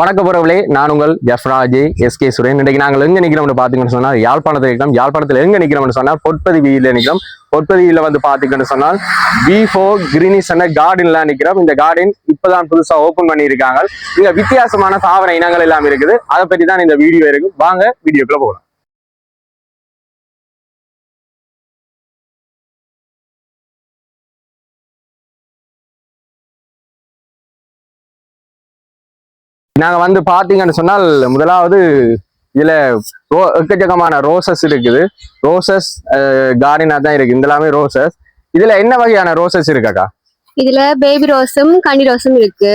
வணக்கம் உறவுகளே நான் உங்கள் ஜஃப்ராஜ் எஸ் கே சுரேன். இன்றைக்கு நாங்கள் எங்க நிற்கிறோம்னு பார்த்தீங்கன்னு சொன்னால் யாழ்ப்பாணத்தில் இருக்கிறோம் யாழ்ப்பாணத்தில் எங்க நிற்கிறோம்னு சொன்னால் பொற்பதிவியில நிக்கிறோம். பொற்பதிவியில வந்து பார்த்தீங்கன்னு சொன்னால் பி ஃபோர் கிரீனிஸ் என்ற கார்டன்லாம் நிக்கிறோம். இந்த கார்டன் இப்பதான் புதுசா ஓப்பன் பண்ணியிருக்காங்க. இங்க வித்தியாசமான தாவர இனங்கள் எல்லாம் இருக்குது. அதை பற்றி தான் இந்த வீடியோ இருக்கு. வாங்க வீடியோக்குள்ளே போகலாம். நாங்கள் வந்து பார்த்தீங்கன்னு சொன்னால் முதலாவது இதில் ரோ எக்கச்சக்கமான ரோசஸ் இருக்குது. ரோசஸ் கார்டனாக தான் இருக்குது இந்த எல்லாமே ரோசஸ் இதுல என்ன வகையான ரோசஸ் இருக்காக்கா இதுல பேபி ரோஸும் கனி ரோஸும் இருக்கு.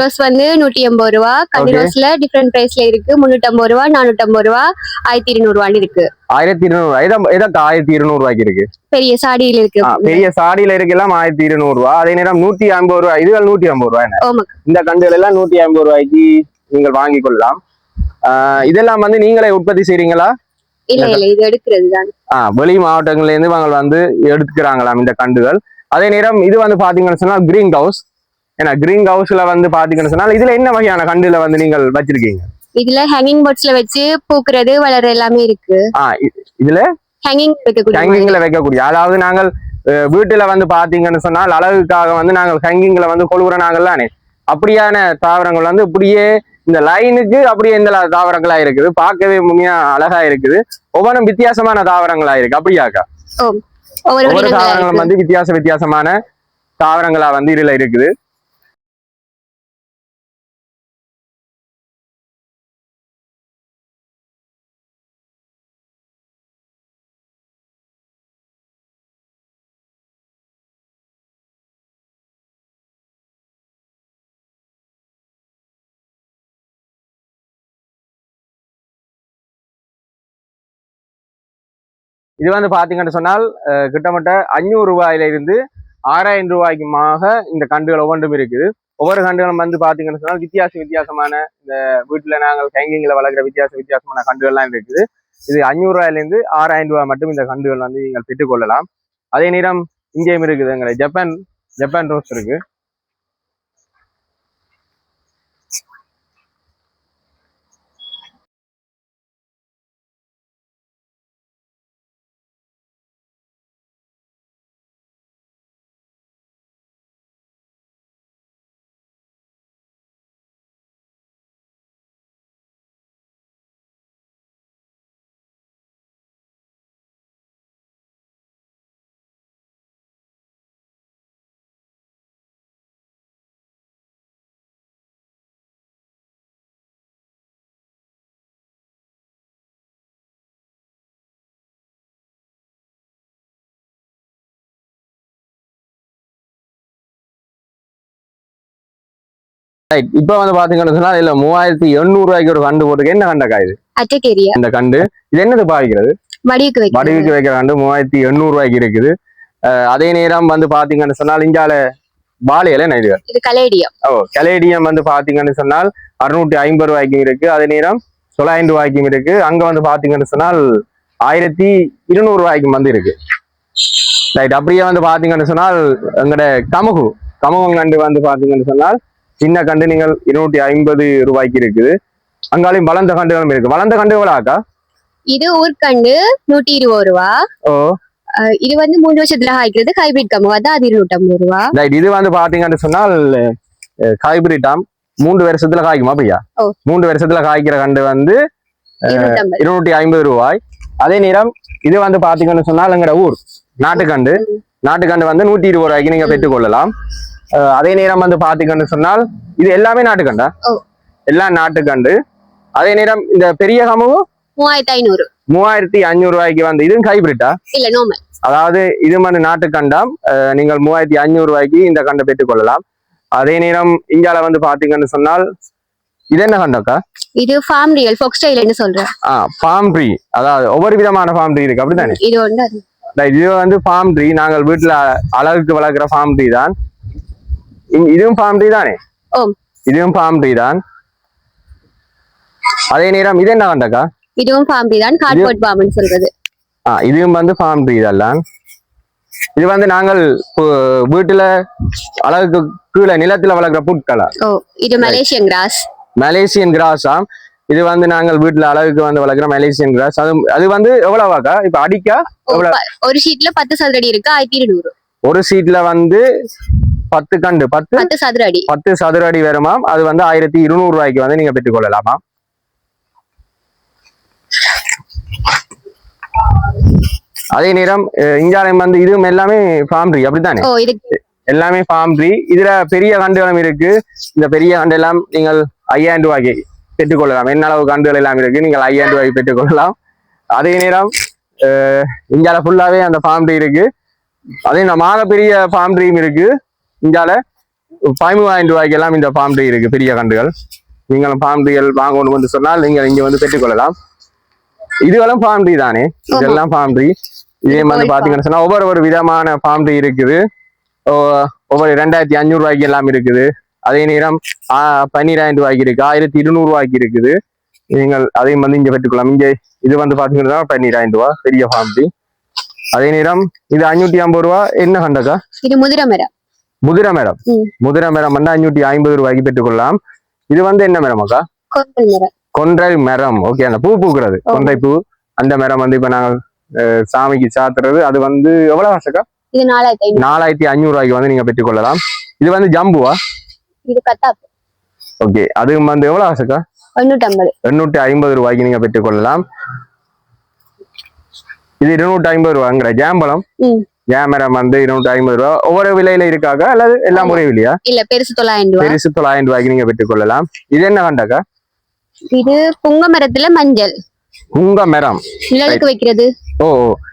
ரோஸ் வந்து நூத்தி எண்பது ரூபா Okay. ரோஸ்ல டிஃப்ரெண்ட் பிரைஸ்ல இருக்கு. முன்னூத்தி ஐம்பது ரூபா நானூத்தி ஐம்பது ரூபா ஆயிரத்தி இருநூறு ரூபான்னு இருக்கு. ஆயிரத்தி இருநூறு இதான் ஆயிரத்தி இருநூறு ரூபாய்க்கு இருக்கு. பெரிய சாடியில் இருக்கு. பெரிய சாடியில இருக்கலாம் ஆயிரத்தி இருநூறு ரூபா. அதே நேரம் நூத்தி ஐம்பது ரூபாய். இதுகள் நூத்தி ஐம்பது ரூபாய் இந்த கண்டுகள் எல்லாம் நூத்தி ஐம்பது ரூபாய்க்கு நீங்கள் வாங்கிக் கொள்ளலாம். இதெல்லாம் வந்து நீங்களே உற்பத்தி செய்றீங்களா? இல்ல இல்ல. இது எடுக்கிறது தான் வெளி மாவட்டங்கள்ல இருந்து வந்து எடுத்துக்கிறாங்களாம் இந்த கண்டுகள் அதே நேரம் இது வந்து பாத்தீங்கன்னு சொன்னா கிரீன் ஹவுஸ் ஏன்னா கிரீன் ஹவுஸ்ல வந்து பாத்தீங்கன்னு சொன்னால் இதுல என்ன வகையான கண்டுல வந்து நீங்கள் வச்சிருக்கீங்க? இதுல ஹேங்கிங் போர்ட்ஸ்ல வச்சு பூக்குறது வளர்றது எல்லாமே இருக்கு. இதுல? ஹேங்கிங். ஹேங்கிங்ல வைக்கக்கூடிய அதாவது நாங்கள் வீட்டுல வந்து பாத்தீங்கன்னு சொன்னால் அழகுக்காக வந்து நாங்கள் ஹேங்கிங்ல வந்து கொழுவுற நாங்கள்லானே அப்படியான தாவரங்கள் வந்து இப்படியே இந்த லைனுக்கு அப்படியே இந்த தாவரங்களா இருக்குது. பார்க்கவே உண்மையா அழகா இருக்குது. ஒவ்வொன்றும் வித்தியாசமான தாவரங்களா இருக்கு. அப்படியாக்கா? ஒவ்வொரு தாவரங்களும் வந்து வித்தியாச வித்தியாசமான தாவரங்களா வந்து இதுல இருக்குது. இது வந்து பார்த்தீங்கன்னு சொன்னால் கிட்டத்தட்ட அஞ்சூறு ரூபாயிலிருந்து ஆறாயிரம் ரூபாய்க்குமாக இந்த கண்டுகள் ஒவ்வொன்றும் இருக்குது. ஒவ்வொரு கண்டுகளும் வந்து பார்த்தீங்கன்னு சொன்னால் வித்தியாச வித்தியாசமான இந்த வீட்டில் நாங்கள் கைங்கிங்கள வளர்க்குற வித்தியாச வித்தியாசமான கண்டுகள்லாம் இருக்குது. இது அஞ்சூறு ரூபாயிலேருந்து ஆறாயிரம் ரூபாய் மட்டும் இந்த கண்டுகள் வந்து நீங்கள் பெற்றுக்கொள்ளலாம். அதே நேரம் இங்கேயும் இருக்குது எங்களை ஜப்பான் ஜப்பான் ரோஸ் இருக்கு. ரைட் இப்போ வந்து பாத்தீங்கன்னு சொன்னால் இல்ல மூவாயிரத்தி எண்ணூறு ரூபாய்க்கு ஒரு கண்டு போட்டுருக்கு. என்ன கண்டக்கா இது? அட்டகேரியா. இந்த கண்டு. இது என்னது பாவிக்கிறது? வடிவுக்கு வடிவுக்கு வைக்கிற கண்டு மூவாயிரத்தி எண்ணூறு ரூபாய்க்கு இருக்குது. அதே நேரம் வந்து பாத்தீங்கன்னு சொன்னால் இங்கால வாழையில என்ன இது? கலேடியம். ஓ கலேடியம் வந்து பாத்தீங்கன்னு சொன்னால் அறுநூற்றி ஐம்பது ரூபாய்க்கும் இருக்கு. அதே நேரம் தொள்ளாயிரம் ரூபாய்க்கும் இருக்கு. அங்க வந்து பாத்தீங்கன்னு சொன்னால் ஆயிரத்தி இருநூறு ரூபாய்க்கும் வந்து இருக்கு. ரைட் அப்படியே வந்து பாத்தீங்கன்னு சொன்னால் எங்கட கமுகு கமுகங்கண்டு வந்து பாத்தீங்கன்னு சொன்னால் சின்ன கண்டு நீங்கள் இருநூற்றி ஐம்பது ரூபாய்க்கு இருக்குது. அங்காலையும் வளர்ந்த கண்டுகளும் இருக்கு. வளர்ந்த கண்டு எவ்வளோ ஆக்கா இது ஊர்க்கண்டு நூத்தி இருபது ரூபா. ஓ. இது வந்து மூணு வருஷத்துல காய்க்கிறது. ஹைபிரிட் கம்பு அதான் அது இருநூத்தி ஐம்பது ரூபா. ரைட் இது வந்து பாத்தீங்கன்னு சொன்னால் காய்பிரிட்டாம் மூன்று வருஷத்துல காய்க்குமா அப்படியா. மூன்று வருஷத்துல காய்க்கிற கண்டு வந்து இருநூத்தி ஐம்பது இருநூற்றி ஐம்பது ரூபாய். அதே நேரம் இது வந்து பாத்தீங்கன்னு சொன்னால் எங்கட ஊர் நாட்டுக்கண்டு நாட்டுக்கண்டு வந்து நூத்தி இருபது ரூபாய்க்கு நீங்க பெற்றுக்கொள்ளலாம். அதே நேரம் வந்து பாத்தீங்கன்னு சொன்னால் இது எல்லாமே நாட்டுக்கண்டா. எல்லாம் நாட்டுக்கண்டு. அதே நேரம் இந்த பெரிய கமுவும் மூவாயிரத்தி ஐநூறு. மூவாயிரத்தி அஞ்சூறு ரூபாய்க்கு வந்து இதுவும் ஹைபிரிட்டா இல்ல நோமல் அதாவது இது வந்து நாட்டுக்கண்டாம். நீங்கள் மூவாயிரத்தி அஞ்சூறு ரூபாய்க்கு இந்த கண்டை பெற்றுக்கொள்ளலாம். அதே நேரம் இந்தியால வந்து பாத்தீங்கன்னு சொன்னால் இது என்ன கண்டக்கா? இது ஃபார்ம் ரியல் ஃபோக் ஸ்டைல்னு சொல்றேன். ஆ ஃபார்ம் ட்ரீ அதாவது ஒவ்வொரு விதமான ஃபார்ம் ட்ரீ இருக்கு அப்படித்தானே? இது ஒன்று இது வந்து ஃபார்ம் ட்ரீ நாங்கள் வீட்டுல அழகுக்கு வளர்க்குற ஃபார்ம் ட்ரீ தான். இதுவும் ஃபார்ம் ட்ரீ தானே இதுவும் ஃபார்ம் ட்ரீ தான் அதே நேரம் இது என்ன கண்டக்கா இதுவும் ஃபார்ம் தான் கார்ட்போர்ட் பாம்புன்னு சொல்றது. ஆ இதுவும் வந்து ஃபார்ம் ட்ரீ தான் இது வந்து நாங்கள் வீட்டுல அழகுக்கு கீழே நிலத்துல வளர்க்குற புட்களா ஓ இது மலேசியன் கிராஸ் மலேசியன் கிராஸாம் இது வந்து நாங்கள் வீட்டுல அழகுக்கு வந்து வளர்க்குற மலேசியன் கிராஸ் அது அது வந்து எவ்வளவாக்கா இப்ப அடிக்கா ஒரு ஷீட்ல பத்து சதுர அடி இருக்கு ஆயிரத்தி இருநூறு ஒரு சீட்ல வந்து பத்து கண்டு பத்து? பத்து சதுர அடி பத்து சதுர அடி வருமாம் அது வந்து ஆயிரத்தி இருநூறு ரூபாய்க்கு வந்து நீங்க பெற்றுக்கொள்ளலாமா அதே நேரம் இந்தியாலயம் வந்து இதுவும் எல்லாமே ஃபார்ம்ட்ரி அப்படித்தானே? இது எல்லாமே ஃபார்ம்ட்ரி இதுல பெரிய கண்டுகளும் இருக்கு. இந்த பெரிய கண்டு எல்லாம் நீங்கள் ஐயாயிரம் ரூபாய்க்கு பெற்றுக்கொள்ளலாம். என்ன அளவு கண்டுகள் எல்லாம் இருக்கு. நீங்கள் ஐயாயிரம் ரூபாய்க்கு பெற்றுக்கொள்ளலாம். அதே நேரம் அஹ், இந்தியால ஃபுல்லாவே அந்த ஃபார்ம்ட்ரி இருக்கு. அதே நம்ம பெரிய ஃபார்ம்ட்ரியும் இருக்கு. இந்தியால பதிமூவாயிரம் ரூபாய்க்கு எல்லாம் இந்த ஃபார்ம்ட்ரி இருக்கு பெரிய கண்டுகள் நீங்கள் ஃபார்ம்ட்ரிகள் வாங்கணும் வந்து சொன்னால் நீங்கள் இங்க வந்து பெற்றுக்கொள்ளலாம் இதுவெல்லாம் ஃபார்ம்ட்ரி தானே? இதெல்லாம் ஃபார்ம்ட்ரி இதே மாதிரி இது பாத்தீங்கன்னு சொன்னா ஒவ்வொரு ஒரு விதமான ஃபார்ம்ட்ரி இருக்குது. ஓ- ஒவ்வொரு ரெண்டாயிரத்தி அஞ்சூறு ரூபாய்க்கு எல்லாம் இருக்குது. அதே நேரம் பன்னிராயிரம் ரூபாய்க்கு இருக்கு. ஆயிரத்தி இருநூறு ரூபாய்க்கு இருக்குது. நீங்கள் அதையும் வந்து இங்க பெற்றுக்கொள்ளலாம் இங்க இது வந்து பாத்தீங்கன்னா பன்னிராயிரம் ரூபாய் பெரிய ஃபார்ம்ட்ரி அதே நேரம் இது அஞ்சூத்தி ஐம்பது ரூபா என்ன கண்டக்கா? இது முதிர மரம். முதிர மரம் ம். முதிர மரம் வந்து அஞ்சூத்தி ஐம்பது ரூபாய்க்கு பெற்றுக்கொள்ளலாம் இது வந்து என்ன மரம் அக்கா? கொன்றை மரம். ஓகே அந்த பூ பூக்குறது. கொன்றை பூ. அந்த மரம் வந்து இப்ப நாங்க சாமிக்கு சாத்துறது. அது வந்து எவ்வளவு ஆசைக்கா இது நாலாயிரத்தி ஐநூறு. நாலாயிரத்தி அஞ்சூறு ரூபாய்க்கு வந்து நீங்க பெற்றுக்கொள்ளலாம் இது வந்து ஜம்புவா? இது கத்தாப்பு. ஓகே அது வந்து எவ்வளவு ஆசைக்கா எண்ணூற்றி ஐம்பது ரூபாய்க்கு நீங்க பெற்றுக்கொள்ளலாம் இது இருநூற்றி ஐம்பது ரூபாங்கிற ஜாம்பலம் ஜாமரம் வந்து இருநூற்றி ஐம்பது ரூபா. ஒவ்வொரு விலையில இருக்காக்கா? அல்லது எல்லாம் ஒரே விலையா இல்ல பெருசு தொள்ளாயிரம் ரூபாய் பெருசு தொள்ளாயிரம் ரூபாய்க்கு நீங்க பெற்றுக்கொள்ளலாம் இது என்ன கண்டாக்கா? இது புங்க மரத்துல மஞ்சள். குங்க மரம். நிழலுக்கு வைக்கிறது. ஓ.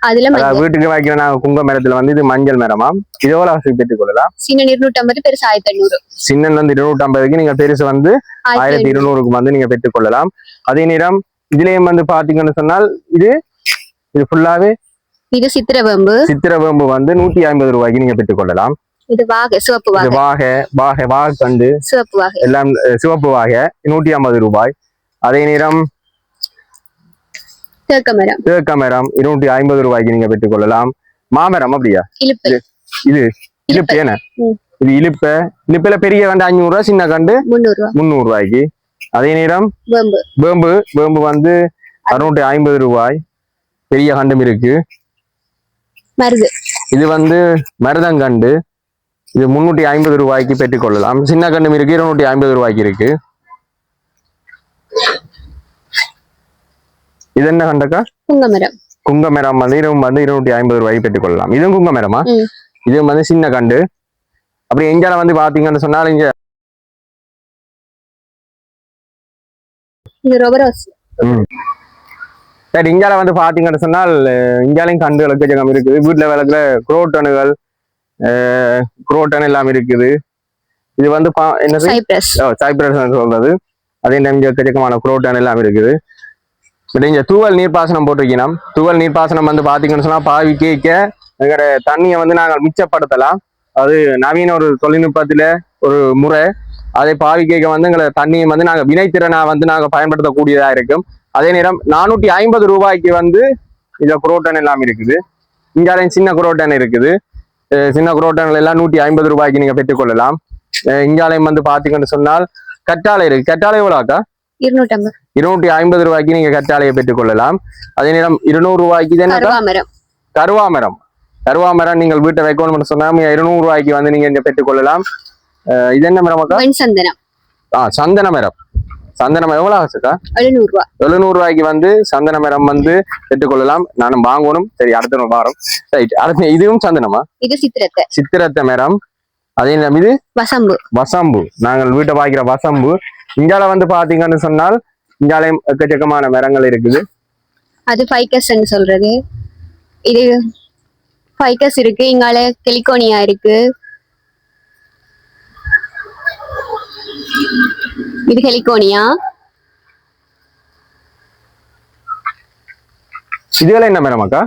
அதுல வீட்டுக்கு வைக்கிற நாங்க குங்க மரத்துல வந்து இது மஞ்சள் மரமாம் இது எவ்வளவு பெற்றுக்கொள்ளலாம் சின்ன இருநூற்றி ஐம்பது பெருசு ஆயிரத்தி ஐநூறு சின்னல இருந்து இருநூற்றி ஐம்பதுக்கு நீங்க பெருசு வந்து ஆயிரத்தி இருநூறுக்கு வந்து நீங்க பெற்றுக்கொள்ளலாம் அதே நேரம் இதுலயும் வந்து பாத்தீங்கன்னு சொன்னால் இது இது ஃபுல்லாவே இது சித்திரவம்பு சித்திரவேம்பு வந்து நூத்தி ஐம்பது ரூபாய்க்கு நீங்க பெற்றுக்கொள்ளலாம் இது வாகை சிவப்பு வாகை. வாகை சிவப்பு வாகை. எல்லாம் சிவப்பு வாகை நூத்தி ஐம்பது ரூபாய். அதே நேரம் தேக்க மரம். தேக்க மரம் இருநூற்றி ஐம்பது ரூபாய்க்கு நீங்க பெற்றுக்கொள்ளலாம் மாமரம் அப்படியா? இது இழுப்பு ம். இது இழுப்ப இழுப்பில பெரிய கண்டு அஞ்சூறு ரூபாய் சின்ன கண்டு முந்நூறு ரூபாய்க்கு. அதே நேரம் வேம்பு. வேம்பு வேம்பு வந்து அறுநூற்றி ஐம்பது ரூபாய். பெரிய கண்டும் இருக்கு. மருது இது வந்து மருதங்கண்டு. இது முன்னூற்றி ஐம்பது ரூபாய்க்கு பெற்றுக்கொள்ளலாம். சின்ன கண்டும் இருக்கு இருநூற்றி ஐம்பது ரூபாய்க்கு இருக்கு. இது என்ன கண்டக்கா? புங்க மரம் குங்கமரம் வந்து இதுவும் வந்து இருநூற்றி ஐம்பது ரூபாய்க்கு பெற்றுக்கொள்ளலாம். இதுவும் குங்கமரமா. இதுவும் வந்து சின்ன கண்டு. அப்படி எங்கால வந்து பாத்தீங்கன்னு சொன்னால் இங்க இது ரொபரோஸ். சரி இந்தியால வந்து பாத்தீங்கன்னு சொன்னால் இந்தியாலையும் கண்டுகள் எக்கச்சக்கம் இருக்குது. வீட்டுல வளர்க்குற குரோட்டனுகள் குரோட்டன் எல்லாம் இருக்குது. இது வந்து பா- என்னது? சைப்ரஸ். சொல்றது. அதே டைம் எக்கச்சக்கமான குரோட்டன் எல்லாம் இருக்குது. பட் இங்க தூவல் நீர்ப்பாசனம் போட்டிருக்கணும் தூவல் நீர்ப்பாசனம் வந்து பாத்தீங்கன்னு சொன்னா பாவி கேட்க எங்கிற தண்ணியை வந்து நாங்கள் மிச்சப்படுத்தலாம். அது நவீன ஒரு தொழில்நுட்பத்துல ஒரு முறை. அதை பாவி கேட்க வந்து எங்களை தண்ணியை வந்து நாங்கள் வினைத்திறனா வந்து நாங்கள் பயன்படுத்தக்கூடியதா இருக்கும். அதே நேரம் நானூற்றி ஐம்பது ரூபாய்க்கு வந்து இந்த குரோட்டன் எல்லாம் இருக்குது. இங்காலையும் சின்ன குரோட்டன் இருக்குது. சின்ன குரோட்டன்கள் எல்லாம் நூற்றி ஐம்பது ரூபாய்க்கு நீங்க பெற்றுக்கொள்ளலாம். இங்காலையும் வந்து பாத்தீங்கன்னு சொன்னால் கற்றாழை இருக்கு. கற்றாழை எவ்வளோக்கா இருநூற்றி ஐம்பது ரூபாய்க்கு நீங்க கற்றாழையை பெற்றுக்கொள்ளலாம். அதே நேரம் இருநூறு ரூபாய்க்கு என்னக்கா? கருவாமரம். கருவாமரம். நீங்கள் வீட்டை வைக்கணும்னு சொன்னா இருநூறு ரூபாய்க்கு வந்து நீங்க இங்க பெற்றுக்கொள்ளலாம். இது என்ன மரமாக்கா வெண் சந்தனம் ஆ சந்தன மரம். சந்தன மரம் எவ்வளவு ஆச்சுக்கா எழுநூறு ரூபாய் எழுநூறு ரூபாய்க்கு வந்து சந்தன மரம் வந்து பெற்றுக்கொள்ளலாம். நானும் வாங்கணும். சரி அடுத்த வாரம். ரைட் அடுத்த இதுவும் சந்தனமா? இது சித்திரத்தை. சித்திரத்த மரம். அதே நேரம் இது வசம்பு. வசம்பு. நாங்கள் வீட்டை பாய்க்கிற வசம்பு. இந்தியால வந்து பாத்தீங்கன்னு சொன்னால் இந்தியாலயம் எக்கச்சக்கமான மரங்கள் இருக்குது. அது ஃபைக்கஸ் சொல்றது. இது ஃபைக்கஸ் இருக்கு. இங்கால கெலிகோனியா இருக்கு. இது ஹெலிகோனியா? இதுல என்ன மரமாக்கா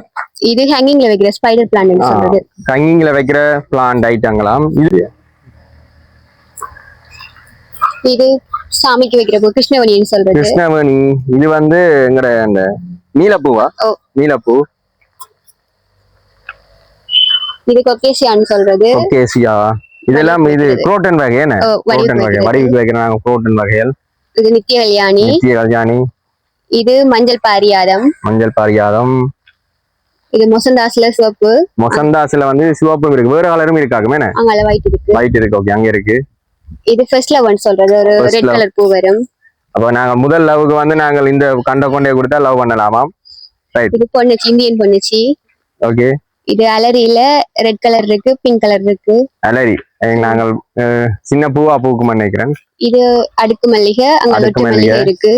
இது ஹேங்கிங்ல வைக்கிற ஸ்பைடர் பிளான்ட். சொல்றது. கங்கிங்கில வைக்கிற பிளான்ட் ஐட்டங்களாம் இது இது சாமிக்கு வைக்கிற பூ கிருஷ்ணவனின்னு சொல்றது. கிருஷ்ணவேணி. இது வந்து எங்கட அந்த நீலப்பூவா. நீலப்பூ. இது கொக்கேசியான்னு சொல்றது. ஒகேசியா இதெல்லாம் இது குரோட்டன் வகை என்ன குரோட்டன் வகை. வடிவுக்கு வைக்கிறது. வடிவுக்கு வைக்கிற நாங்க குரோட்டன் வகைகள். இது நித்திய கல்யாணி நித்திய கல்யாணி. இது மஞ்சள் பாரியாதம். மஞ்சள் பாரியாதம். இது மொசந்தாஸ்ல சிவப்பு. மொசந்தாஸ்ல வந்து சிவப்பும் இருக்கு. வேற கலரும் இருக்காங்க மேன அங்கால ஒயிட் இருக்கு. ஒயிட் இருக்கு. ஓகே அங்க இருக்கு. இது ஃபர்ஸ்ட் லவ் சொல்றது. ஒரு ரெட். கலர் பூ வரும். அப்ப நாங்க முதல் லவ்வுக்கு வந்து நாங்கள் இந்த கண்ட கொண்டே கொடுத்தா லவ் பண்ணலாமாம்? இது பொண்ணுச்சி இந்தியன் பொண்ணுச்சி. ஓகே இது அலரியில ரெட் கலர் இருக்கு பிங்க் கலர் இருக்கு. அலரி. நாங்கள் சின்ன பூவா பூக்குமா நினைக்கிறேன் இது அடுக்கு மல்லிகை அங்க அடுக்கு மல்லிகை. இருக்கு.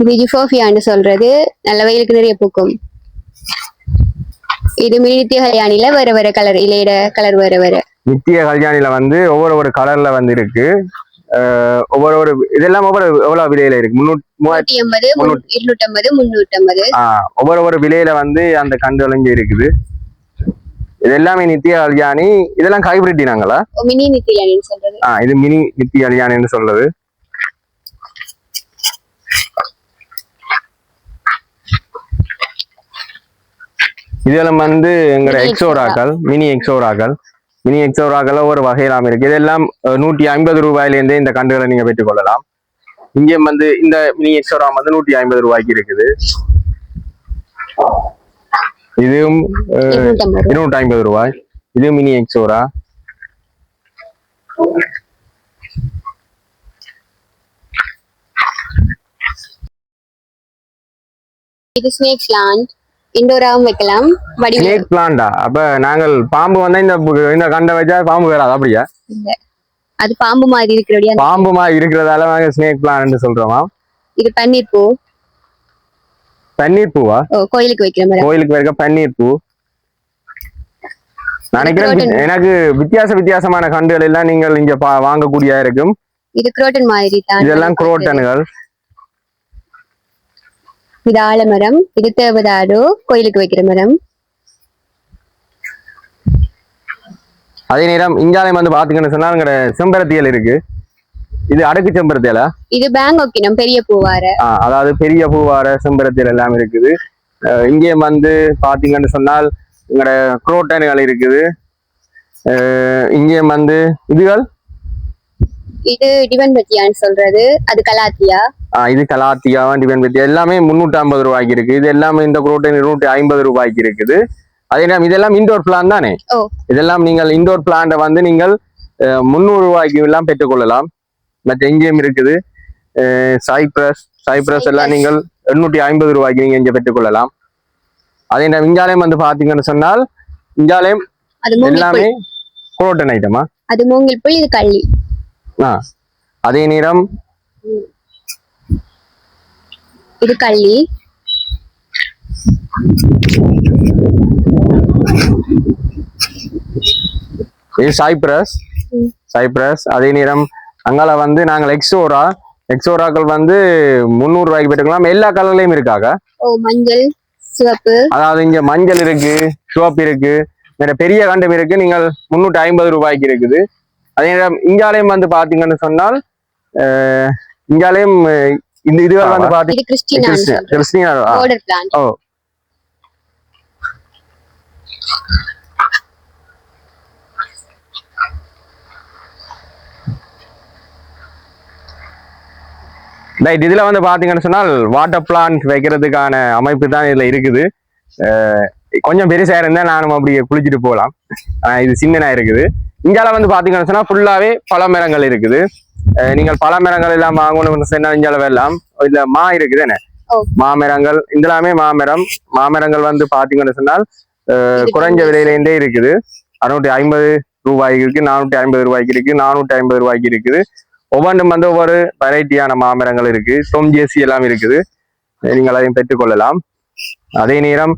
இது ஜிஃபோஃபியான்னு சொல்றது. நல்ல வெயிலுக்கு நிறைய பூக்கும். இது மினி நித்திய கல்யாணில வேற வேற கலர் இலையிட கலர் வேற வேற நித்திய கல்யாணில வந்து ஒவ்வொரு ஒரு கலர்ல வந்து இருக்கு. ஒவ்வொரு ஒரு இதெல்லாம் ஒவ்வொரு எவ்வளவு விலையில இருக்கு? முன்னூத்தி எண்பது இருநூத்தி ஐம்பது முன்னூத்தி ஐம்பது ஒவ்வொரு ஒரு விலையில வந்து அந்த கண்டு விளைஞ்சு இருக்குது. இது எல்லாமே நித்திய கல்யாணி இதெல்லாம் ஹைபிரிட்டி நாங்களா? மினி நித்திய கல்யாணின்னு சொல்றது. ஆ இது மினி நித்திய கல்யாணின்னு சொல்றது. இதெல்லாம் வந்து Mini எக்ஸோராக்கள் மினி எக்ஸோராக்கள். மினி எக்ஸோராக்கள் ஒவ்வொரு வகையெல்லாம் இருக்கு. இதெல்லாம் நூற்றி ஐம்பது ரூபாயிலேருந்தே இந்த கண்டுகளை நீங்க பெற்றுக்கொள்ளலாம் இங்கே வந்து இந்த மினி எக்ஸோரா வந்து நூற்றி ஐம்பது ரூபாய்க்கு இருக்குது. இதுவும் இருநூற்றி ஐம்பது ரூபாய். இது மினி எக்ஸோரா இது ஸ்னேக் பிளான்ட் இண்டோராவும் வைக்கலாம். ஸ்னேக் பிளான்டா அப்ப நாங்கள் பாம்பு வந்தா இந்த இந்த கண்டை வச்சா பாம்பு வராது? அப்படியா? அது பாம்பு மாதிரி இருக்கிறபடியா பாம்பு மாதிரி இருக்கிறதால நாங்க ஸ்னேக் பிளான் சொல்றோமா? இது பன்னீர் பூ. பன்னீர் பூவா? கோயிலுக்கு வைக்கிற மாதிரி. கோயிலுக்கு இருக்க பன்னீர் பூ. நான் நினைக்கிறேன். எனக்கு வித்தியாச வித்தியாசமான கண்டுகள் எல்லாம் நீங்கள் இங்க வாங்கக்கூடியதா இருக்கும். இது குரோட்டன் மாதிரி தான். இதெல்லாம் குரோட்டன்கள் இது ஆலமரம் இது தேவதாரு கோயிலுக்கு வைக்கிற மரம். அதே நேரம் இஞ்சாலயம் வந்து பாத்தீங்கன்னு சொன்னா அங்க செம்பருத்தியல் இருக்கு. இது அடுக்கு செம்பருத்தியலா? இது பேங்கோக்கினம் பெரிய பூவார. அதாவது பெரிய பூவார செம்பருத்தியல் எல்லாம் இருக்குது. இங்கே வந்து பாத்தீங்கன்னு சொன்னால் எங்களோட குரோட்டன்கள் இருக்குது. இங்கே வந்து இதுகள்? இது டிவன் பத்தியான்னு சொல்றது. அது கலாத்தியா? இது கலாத்தியா டிபன் பத்தி எல்லாமே முன்னூற்றி ஐம்பது ரூபாய்க்கு இருக்கு இது எல்லாமே இந்த குரோட்டன் இருநூற்றி ஐம்பது ரூபாய்க்கு இருக்குது. அதே நேரம் இதெல்லாம் இண்டோர் பிளான் தானே? இதெல்லாம் நீங்கள் இண்டோர் பிளான்ட வந்து நீங்கள் முந்நூறு ரூபாய்க்கு எல்லாம் பெற்றுக்கொள்ளலாம். மற்ற எங்கேயும் இருக்குது. அஹ், சைப்ரஸ் சைப்ரஸ் எல்லாம். நீங்கள் எண்ணூற்றி ஐம்பது ரூபாய்க்கு நீங்க இங்க பெற்றுக்கொள்ளலாம். அதே நேரம் இஞ்சாலயம் வந்து பாத்தீங்கன்னு சொன்னால் இஞ்சாலயம் எல்லாமே புல். குரோட்டன் ஐட்டமா? அது மூங்கில் புல் இது கள்ளி. ஆ. அதே நேரம் இது கள்ளி. இது சைப்ரஸ் ம். சைப்ரஸ் அதே நேரம் அங்கால வந்து நாங்கள் எக்ஸோரா எக்ஸோராக்கள் வந்து முந்நூறு ரூபாய்க்கு எல்லா கலர்லயும் இருக்காங்க. ஓ மஞ்சள் சிவப்பு. அதாவது இங்க மஞ்சள் இருக்கு சிவப்பு இருக்கு வேற பெரிய கண்டம் இருக்கு. நீங்கள் முன்னூற்றி ஐம்பது ரூபாய்க்கு இருக்குது. அதே நேரம் இங்காலயம் வந்து பாத்தீங்கன்னு சொன்னால் இங்காலயம் இந்த இதுகள் வந்து பாத்தீங்க இது கிறிஸ்டினான்னு சொல்றது கிறிஸ்டினா ஓ. ரைட் இதுல வந்து பாத்தீங்கன்னு சொன்னால் வாட்டர் பிளான்ட் வைக்கிறதுக்கான அமைப்பு தான் இதுல இருக்குது. கொஞ்சம் பெருசா இருந்தா நானும் அப்படியே குளிச்சுட்டு போகலாம் இது சின்னனா இருக்குது. இங்கால வந்து பாத்தீங்கன்னு சொன்னா ஃபுல்லாவே பழமரங்கள் இருக்குது. நீங்கள் பழமரங்கள் எல்லாம் வாங்கணும்னு சொன்னா இங்கால வெல்லாம் இல்ல மா இருக்குது என்ன. மாமரங்கள் இதெல்லாமே மாமரம். மாமரங்கள் வந்து பாத்தீங்கன்னு சொன்னால் குறைஞ்ச. விலையிலேருந்தே இருக்குது. அறுநூற்றி ஐம்பது ரூபாய்க்கு இருக்கு நானூற்றி ஐம்பது ரூபாய்க்கு இருக்கு நானூற்றி ஐம்பது ரூபாய்க்கு இருக்குது. ஒவ்வொன்றும் வந்து ஒவ்வொரு வெரைட்டியான மாமரங்கள் இருக்கு. தொம் ஜேசி எல்லாம் இருக்குது. நீங்கள் அதையும் பெற்றுக்கொள்ளலாம் அதே நேரம்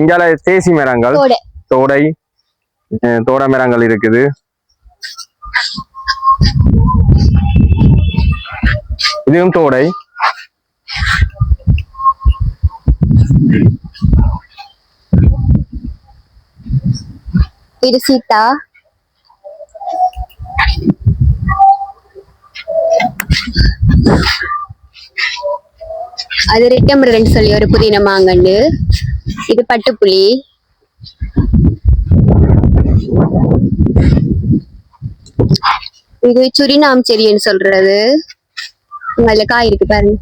இங்கால தேசி மரங்கள் தோடை. தோடை மரங்கள் இருக்குது. இதுவும் தோடை. இது சீதா அது ரெட்டமிரன் சொல்லி ஒரு புதின மாங்கண்டு இது பட்டுப்புளி. இது சுரிநாம் செடின்னு சொல்றது. அதுல காய் இருக்கு பாருங்க.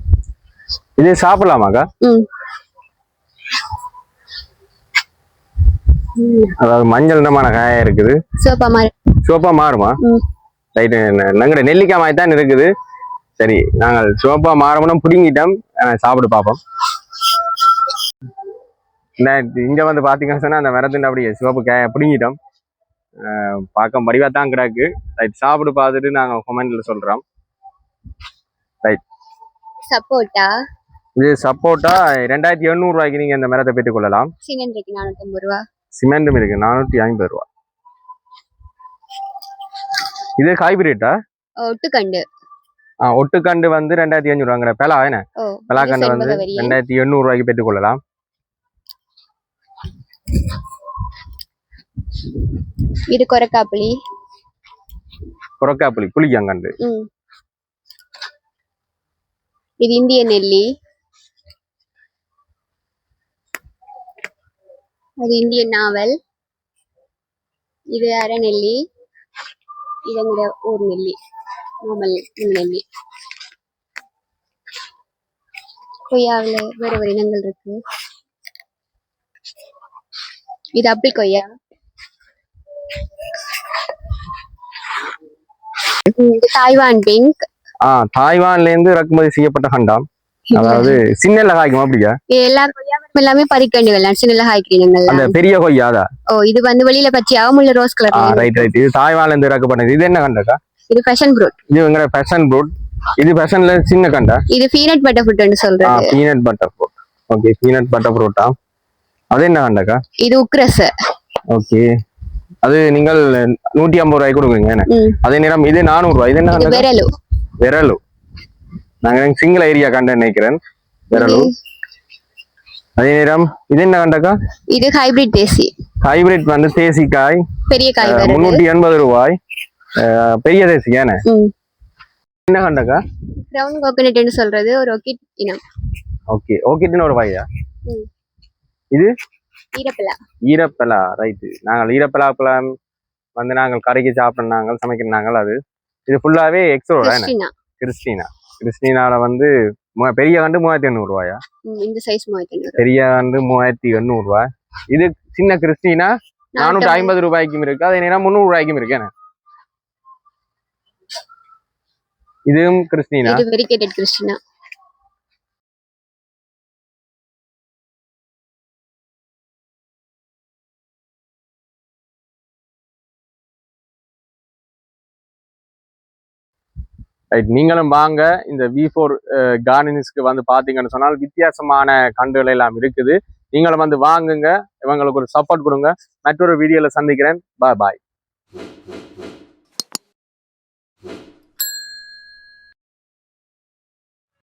இது சாப்பிடலாமாக்கா ம். அதாவது மஞ்சள் நிறமான காயா இருக்குது. சோப்பா மாதிரி சிவப்பா மாறுமா? ரைட்டு எங்கட நெல்லிக்காய் மாதிரி தான் இருக்குது. சரி நாங்கள் சிவப்பா மாறமுன்னா பிடுங்கிட்டோம். ஆனா, சாப்பிட்டு பார்ப்போம். இங்க வந்து பாத்தீங்கன்னு சொன்னா அந்த மரத்தின் அப்படியே சிவப்பு காய பிடுங்கிட்டோம். பார்க்க மடிவா தான் கிடக்கு. ரைட் சாப்பிட்டு பார்த்துட்டு நாங்க கமெண்ட்ல சொல்றோம். சப்போட்டா? இது சப்போட்டா ரெண்டாயிரத்தி எண்ணூறு ரூபாய்க்கு நீங்க இந்த மரத்தை பெற்றுக் கொள்ளலாம் சிலிண்டருக்கு நானூத்தம்பது ரூபா. சிமெண்ட்டும் இருக்கு நானூத்தி ஐம்பது ரூபா. இது ஹைபிரிட்டா ஒட்டுக்கண்டு. ஆ ஒட்டுக்கண்டு வந்து ரெண்டாயிரத்தி அஞ்சூறு ரூபாங்கிற பெலா என்ன? பெலாக்கண்டு இது வந்து. ரெண்டாயிரத்தி எண்ணூறு ரூபாய்க்கு பெற்றுக் கொள்ளலாம் இது கொரக்காப்புளி. புறக்காப்புளி புளியங்கண்டு இது இந்திய நெல்லி. அது இந்திய நாவல். இது அரைநெல்லி இது எங்கட ஊர் நெல்லி நாமல் நெல்லி கொய்யாவில் வேற ஒரு இனங்கள் இருக்கு. இது அப்படி கொய்யா. தாய்வான் பிங்க் ஆ தாய்வான்ல இருந்து இறக்குமதி செய்யப்பட்ட ஹண்டாம் அதாவது சின்னல காய்க்கும் அப்படியா? எல்லா கொய்யாவும் எல்லாமே பறிக்கண்டு வெள்ளம் சின்ன காய்க்கிறீங்க அந்த பெரிய கொய்யாதா ஓ இது வந்து வெளியில பச்சையாவும் உள்ள ரோஸ் கலர் ரைட் ரைட் இது தாய்வான்ல இருந்து இறக்கப்பட்டது இது என்ன கண்டக்கா? இது ஃபேஷன் ஃப்ரூட் இது எங்கிற ஃபேஷன் ஃப்ரூட் இது ஃபேஷன்ல சின்ன கண்டா? இது பீனட் பட்டர் ஃப்ரூட்னு சொல்றது. Peanut butter fruit okay peanut butter ஃப்ரூட்டா அது என்ன கண்டக்கா? இது உக்ரஸ் ஓகே அது நீங்கள் நூத்தி ஐம்பது ரூபாய்க்கு கொடுக்குறீங்க அதே நேரம் இது நானூறு ரூபாய். இது என்ன விரலு. விரலு. நாங்க சிங்கிள் ஏரியா கண்ட நினைக்கிறேன். விரலு. அதே நேரம் இது என்ன கண்டக்கா? இது ஹைபிரிட் தேசி. ஹைபிரிட் வந்து தேசிக்காய். பெரிய காய் முன்னூத்தி எண்பது ரூபாய். பெரிய தேசி ஏன என்ன கண்டக்கா? ப்ரௌன் கோகனட்னு சொல்றது ஒரு ஒக்கிட் இனம். ஓகே ஓகேட்டுன்னு ஒரு ம். இது? ஈரப்பலா. ஈரப்பலா. ரைட்டு நாங்கள் ஈரப்பலா பழம் வந்து நாங்கள் கறிக்கு சாப்பிட்றாங்க சமைக்கிறாங்க அது. இது ஃபுல்லாவே எக்ஸ்ரோட கிறிஸ்டினா. கிறிஸ்டினா கிறிஸ்டினால வந்து பெரிய கண்டு மூவாயிரத்தி எண்ணூறு ரூபாயா? இந்த சைஸ் மூவாயிரத்தி பெரிய கண்டு மூவாயிரத்தி எண்ணூறு ரூபாய் இது சின்ன கிறிஸ்டினா நானூற்றி ஐம்பது ரூபாய்க்கும் இருக்கு. அதே நேரம் முந்நூறு ரூபாய்க்கும் இருக்கு. இதுவும் கிறிஸ்டினா? Variegated Christina. ரைட் நீங்களும் வாங்க. இந்த வி ஃபோர் கார்டனிங்ஸ்க்கு வந்து பார்த்தீங்கன்னு சொன்னால் வித்தியாசமான கண்டுகள் எல்லாம் இருக்குது. நீங்களும் வந்து வாங்குங்க. இவங்களுக்கு ஒரு சப்போர்ட் கொடுங்க. மற்றொரு வீடியோல சந்திக்கிறேன். பாய் பாய்